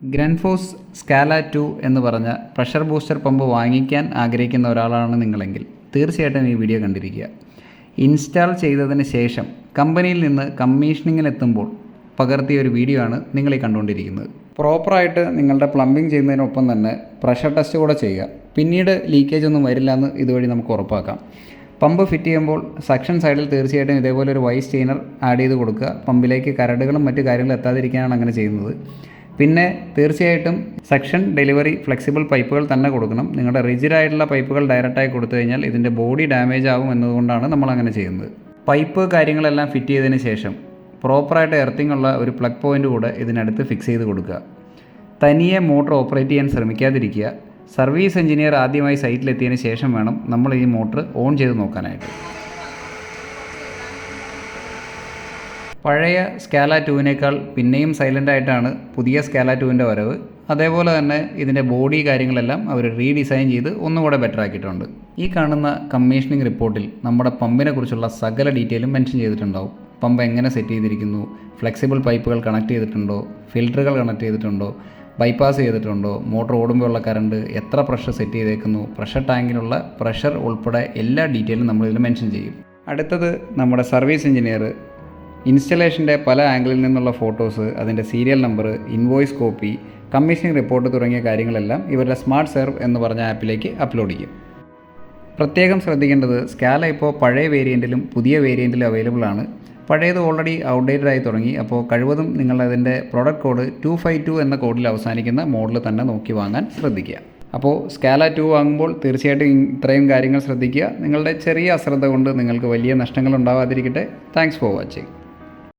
ഗ്രൻഫോസ് സ്കാല to എന്ന് പറഞ്ഞ pressure booster pump വാങ്ങിക്കാൻ ആഗ്രഹിക്കുന്ന ഒരാളാണ് നിങ്ങളെങ്കിൽ തീർച്ചയായിട്ടും ഈ വീഡിയോ കണ്ടിരിക്കുക. ഇൻസ്റ്റാൾ ചെയ്തതിന് ശേഷം കമ്പനിയിൽ നിന്ന് കമ്മീഷനിങ്ങിലെത്തുമ്പോൾ പകർത്തിയ ഒരു വീഡിയോ ആണ് നിങ്ങൾ ഈ കണ്ടുകൊണ്ടിരിക്കുന്നത്. പ്രോപ്പറായിട്ട് നിങ്ങളുടെ പ്ലംബിംഗ് ചെയ്യുന്നതിനൊപ്പം തന്നെ പ്രഷർ ടെസ്റ്റ് കൂടെ ചെയ്യുക. പിന്നീട് ലീക്കേജ് ഒന്നും വരില്ല എന്ന് ഇതുവഴി നമുക്ക് ഉറപ്പാക്കാം. പമ്പ് ഫിറ്റ് ചെയ്യുമ്പോൾ സക്ഷൻ സൈഡിൽ തീർച്ചയായിട്ടും ഇതേപോലെ ഒരു വൈസ് ചെയിനർ ആഡ് ചെയ്ത് കൊടുക്കുക. പമ്പിലേക്ക് കരടുകളും മറ്റു കാര്യങ്ങളും എത്താതിരിക്കാനാണ് അങ്ങനെ ചെയ്യുന്നത്. പിന്നെ തീർച്ചയായിട്ടും സെക്ഷൻ ഡെലിവറി ഫ്ലെക്സിബിൾ പൈപ്പുകൾ തന്നെ കൊടുക്കണം. നിങ്ങളുടെ റിജിഡായിട്ടുള്ള പൈപ്പുകൾ ഡയറക്റ്റായി കൊടുത്തു കഴിഞ്ഞാൽ ഇതിന്റെ ബോഡി ഡാമേജ് ആകും എന്നതുകൊണ്ടാണ് നമ്മൾ അങ്ങനെ ചെയ്യുന്നത്. പൈപ്പ് കാര്യങ്ങളെല്ലാം ഫിറ്റ് ചെയ്തതിന് ശേഷം പ്രോപ്പറായിട്ട് എർത്തിങ് ഉള്ള ഒരു പ്ലഗ് പോയിന്റ് കൂടെ ഇതിനടുത്ത് ഫിക്സ് ചെയ്ത് കൊടുക്കുക. തനിയെ മോട്ടർ ഓപ്പറേറ്റ് ചെയ്യാൻ ശ്രമിക്കാതിരിക്കുക. സർവീസ് എഞ്ചിനീയർ ആദ്യമായി സൈറ്റിലെത്തിയതിന് ശേഷം വേണം നമ്മൾ ഈ മോട്ടർ ഓൺ ചെയ്ത് നോക്കാനായിട്ട്. പഴയ സ്കാല ടുവിനേക്കാൾ പിന്നെയും സൈലന്റ് ആയിട്ടാണ് പുതിയ സ്കാല ടുവിന്റെ വരവ്. അതേപോലെ തന്നെ ഇതിന്റെ ബോഡി കാര്യങ്ങളെല്ലാം അവർ റീഡിസൈൻ ചെയ്ത് ഒന്നുകൂടെ ബെറ്റർ ആക്കിയിട്ടുണ്ട്. ഈ കാണുന്ന കമ്മീഷനിങ് റിപ്പോർട്ടിൽ നമ്മുടെ പമ്പിനെ കുറിച്ചുള്ള സകല ഡീറ്റെയിലും മെൻഷൻ ചെയ്തിട്ടുണ്ടാവും. പമ്പ് എങ്ങനെ സെറ്റ് ചെയ്തിരിക്കുന്നു? ഫ്ലെക്സിബിൾ പൈപ്പുകൾ കണക്ട് ചെയ്തിട്ടുണ്ടോ? ഫിൽറ്ററുകൾ കണക്ട് ചെയ്തിട്ടുണ്ടോ? ബൈപ്പാസ് ചെയ്തിട്ടുണ്ടോ? മോട്ടോർ ഓടുമ്പോഴുള്ള കറണ്ട് എത്ര പ്രഷർ സെറ്റ് ചെയ്തേക്കുന്നു? പ്രഷർ ടാങ്കിനുള്ള പ്രഷർ ഉൾപ്പെടെ എല്ലാ ഡീറ്റെയിലും നമ്മളിതിൽ മെൻഷൻ ചെയ്യും. അടുത്തത് നമ്മുടെ സർവീസ് എഞ്ചിനീയർ ഇൻസ്റ്റലേഷന്റെ പല ആംഗിളിൽ നിന്നുള്ള ഫോട്ടോസ് അതിന്റെ serial number invoice copy commissioning report തുടങ്ങിയ കാര്യങ്ങളെല്ലാം ഇവരുടെ സ്മാർട്ട് സെർവ് എന്ന് പറഞ്ഞ ആപ്പിലേക്ക് അപ്ലോഡ് ചെയ്യും. പ്രത്യേകം ശ്രദ്ധിക്കേണ്ടത് സ്കാല ഇപ്പോൾ പഴയ വേരിയന്റിലും പുതിയ വേരിയന്റിലും അവൈലബിൾ ആണ്. പഴയത് ഓൾറെഡി ഔട്ട്ഡേറ്റഡ് ആയി തുടങ്ങി. അപ്പോൾ കഴിവതും നിങ്ങൾ അതിന്റെ product code two five two എന്ന കോഡിൽ അവസാനിക്കുന്ന മോഡൽ തന്നെ നോക്കി വാങ്ങാൻ ശ്രദ്ധിക്കുക. അപ്പോൾ സ്കാല ടു വാങ്ങുമ്പോൾ തീർച്ചയായിട്ടും ഇത്രയും കാര്യങ്ങൾ ശ്രദ്ധിക്കുക. നിങ്ങളുടെ ചെറിയ അശ്രദ്ധ കൊണ്ട് നിങ്ങൾക്ക് വലിയ നഷ്ടങ്ങൾ ഉണ്ടാവാതിരിക്കട്ടെ. Thanks for watching